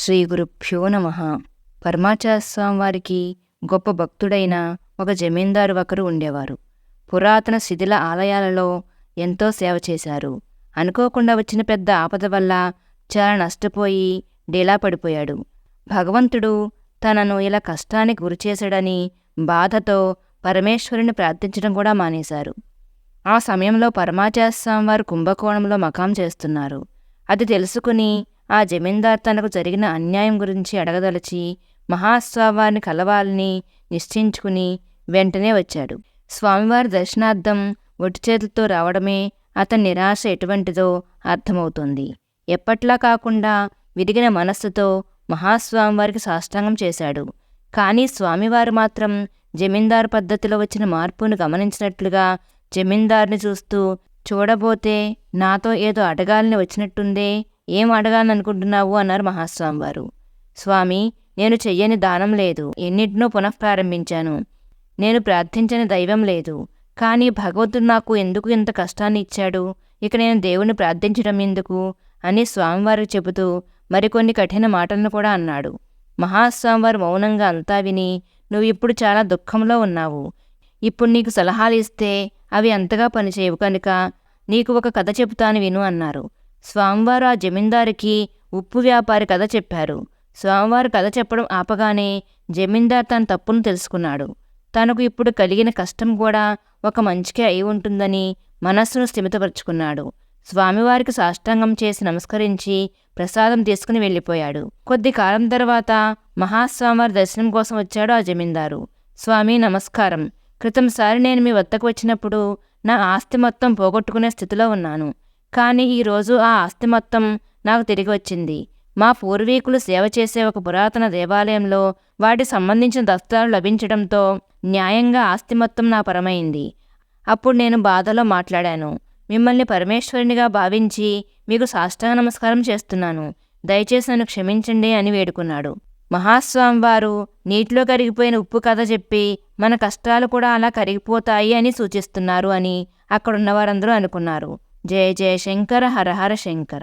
శ్రీ గురుభ్యో నమ. పరమాచార్య వారికి గొప్ప భక్తుడైన ఒక జమీందారు ఒకరు ఉండేవారు. పురాతన శిథిల ఆలయాలలో ఎంతో సేవ చేశారు. అనుకోకుండా వచ్చిన పెద్ద ఆపద వల్ల చాలా నష్టపోయి డీలా పడిపోయాడు. భగవంతుడు తనను ఇలా కష్టానికి గురిచేశాడని బాధతో పరమేశ్వరుని ప్రార్థించడం కూడా మానేశారు. ఆ సమయంలో పరమాచార్య వారు కుంభకోణంలో మకాం చేస్తున్నారు. అది తెలుసుకుని ఆ జమీందార్ తనకు జరిగిన అన్యాయం గురించి అడగదలిచి మహాస్వామివారిని కలవాలని నిశ్చయించుకుని వెంటనే వచ్చాడు. స్వామివారి దర్శనార్థం ఒట్టి చేతులతో రావడమే అతని నిరాశ ఎటువంటిదో అర్థమవుతుంది. ఎప్పట్లా కాకుండా విరిగిన మనస్సుతో మహాస్వామివారికి సాష్టాంగం చేశాడు. కానీ స్వామివారు మాత్రం జమీందారు పద్ధతిలో వచ్చిన మార్పును గమనించినట్లుగా జమీందార్ని చూస్తూ చూడబోతే నాతో ఏదో అడగాలని వచ్చినట్టుందే ఏం అడగాలనుకుంటున్నావు? అన్నారు మహాస్వామివారు. స్వామి నేను చెయ్యని దానం లేదు. ఎన్నిటినో పునఃప్రారంభించాను. నేను ప్రార్థించని దైవం లేదు. కానీ భగవంతుడు నాకు ఎందుకు ఇంత కష్టాన్ని ఇచ్చాడు? ఇక నేను దేవుని ప్రార్థించడం ఎందుకు? అని స్వామివారు చెబుతూ మరికొన్ని కఠిన మాటలను కూడా అన్నాడు. మహాస్వామివారు మౌనంగా అంతా విని నువ్వు ఇప్పుడు చాలా దుఃఖంలో ఉన్నావు. ఇప్పుడు నీకు సలహాలు ఇస్తే అవి అంతగా పనిచేయవు కనుక నీకు ఒక కథ చెబుతాను విను అన్నారు. స్వామివారు ఆ జమీందారికి ఉప్పు వ్యాపారి కథ చెప్పారు. స్వామివారు కథ చెప్పడం ఆపగానే జమీందార్ తన తప్పును తెలుసుకున్నాడు. తనకు ఇప్పుడు కలిగిన కష్టం కూడా ఒక మంచికే అయి ఉంటుందని మనస్సును స్థిమితపరుచుకున్నాడు. స్వామివారికి సాష్టాంగం చేసి నమస్కరించి ప్రసాదం తీసుకుని వెళ్ళిపోయాడు. కొద్ది కాలం తర్వాత మహాస్వామివారి దర్శనం కోసం వచ్చాడు ఆ జమీందారు. స్వామి నమస్కారం. క్రితంసారి నేను మీ వద్దకు వచ్చినప్పుడు నా ఆస్తి మొత్తం పోగొట్టుకునే స్థితిలో ఉన్నాను. కానీ ఈరోజు ఆ ఆస్తి మొత్తం నాకు తిరిగి వచ్చింది. మా పూర్వీకులు సేవ చేసే ఒక పురాతన దేవాలయంలో వాటి సంబంధించిన దస్తాలు లభించడంతో న్యాయంగా ఆస్తి మొత్తం నా పరమైంది. అప్పుడు నేను బాధలో మాట్లాడాను. మిమ్మల్ని పరమేశ్వరునిగా భావించి మీకు సాష్టాంగ నమస్కారం చేస్తున్నాను. దయచేసి నన్ను క్షమించండి అని వేడుకున్నాడు. మహాస్వామివారు నీటిలో కరిగిపోయిన ఉప్పు కథ చెప్పి మన కష్టాలు కూడా అలా కరిగిపోతాయి అని సూచిస్తున్నారు అని అక్కడున్న వారందరూ అనుకున్నారు. జయ జయ శంకర హర హర శంకర.